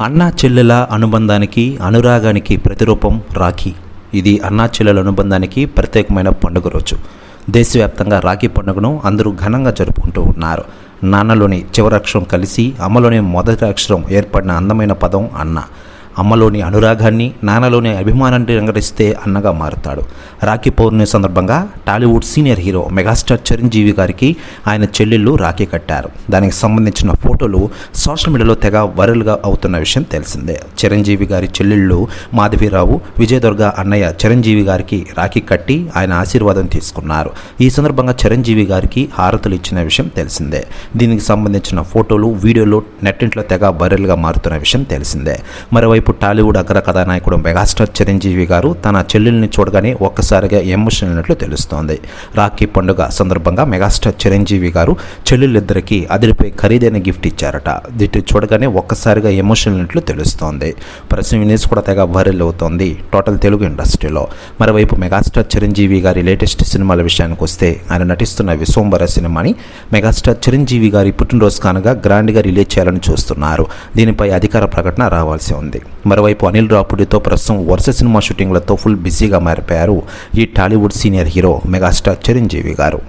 అన్నా చెల్లెల అనుబంధానికి అనురాగానికి ప్రతిరూపం రాఖీ. ఇది అన్నా చెల్లెల అనుబంధానికి ప్రత్యేకమైన పండుగ రోజు. దేశవ్యాప్తంగా రాఖీ పండుగను అందరూ ఘనంగా జరుపుకుంటూ ఉన్నారు. నాన్నలోని చివరి అక్షరం కలిసి అమ్మలోని మొదటి అక్షరం ఏర్పడిన అందమైన పదం అన్న. అమ్మలోని అనురాగాన్ని నాన్నలోని అభిమానాన్ని రంగరిస్తే అన్నగా మారుతాడు. రాఖీ పౌర్ణమి సందర్భంగా Tollywood senior hero megastar Chiranjeevi గారికి ఆయన చెల్లెళ్ళు రాఖీ కట్టారు. దానికి సంబంధించిన ఫోటోలు సోషల్ మీడియాలో తెగ వైరల్గా అవుతున్న విషయం తెలిసిందే. చిరంజీవి గారి చెల్లెళ్ళు మాధవీరావు విజయదుర్గ అన్నయ్య చిరంజీవి గారికి రాఖీ కట్టి ఆయన ఆశీర్వాదం తీసుకున్నారు. ఈ సందర్భంగా చిరంజీవి గారికి హారతులు ఇచ్చిన విషయం తెలిసిందే. దీనికి సంబంధించిన ఫోటోలు వీడియోలు నెట్టింట్లో తెగ వైరల్గా మారుతున్న విషయం తెలిసిందే. మరోవైపు టాలీవుడ్ అగ్ర కథానాయకుడు మెగాస్టార్ చిరంజీవి గారు తన చెల్లెల్ని చూడగానే ఒక్కసారిగా ఎమోషన్ అయినట్లు తెలుస్తోంది. రాఖీ పండుగ సందర్భంగా మెగాస్టార్ చిరంజీవి గారు చెల్లెళ్ళిద్దరికీ అదిరిపై ఖరీదైన గిఫ్ట్ ఇచ్చారట. దీన్ని చూడగానే ఒక్కసారిగా ఎమోషన్ అయినట్లు తెలుస్తోంది. ప్రస్తుతం న్యూస్ కూడా తెగ వైరల్ అవుతోంది టోటల్ తెలుగు ఇండస్ట్రీలో. మరోవైపు మెగాస్టార్ చిరంజీవి గారి లేటెస్ట్ సినిమాల విషయానికి వస్తే ఆయన నటిస్తున్న విశ్వంబర సినిమాని మెగాస్టార్ చిరంజీవి గారి పుట్టినరోజు కానుగా గ్రాండ్గా రిలీజ్ చేయాలని చూస్తున్నారు. దీనిపై అధికార ప్రకటన రావాల్సి ఉంది. మరోవైపు అనిల్ రాపుడితో ప్రస్తుతం వరుస సినిమా షూటింగ్లతో ఫుల్ బిజీగా మారిపోయారు ఈ Tollywood senior hero megastar Chiranjeevi garu.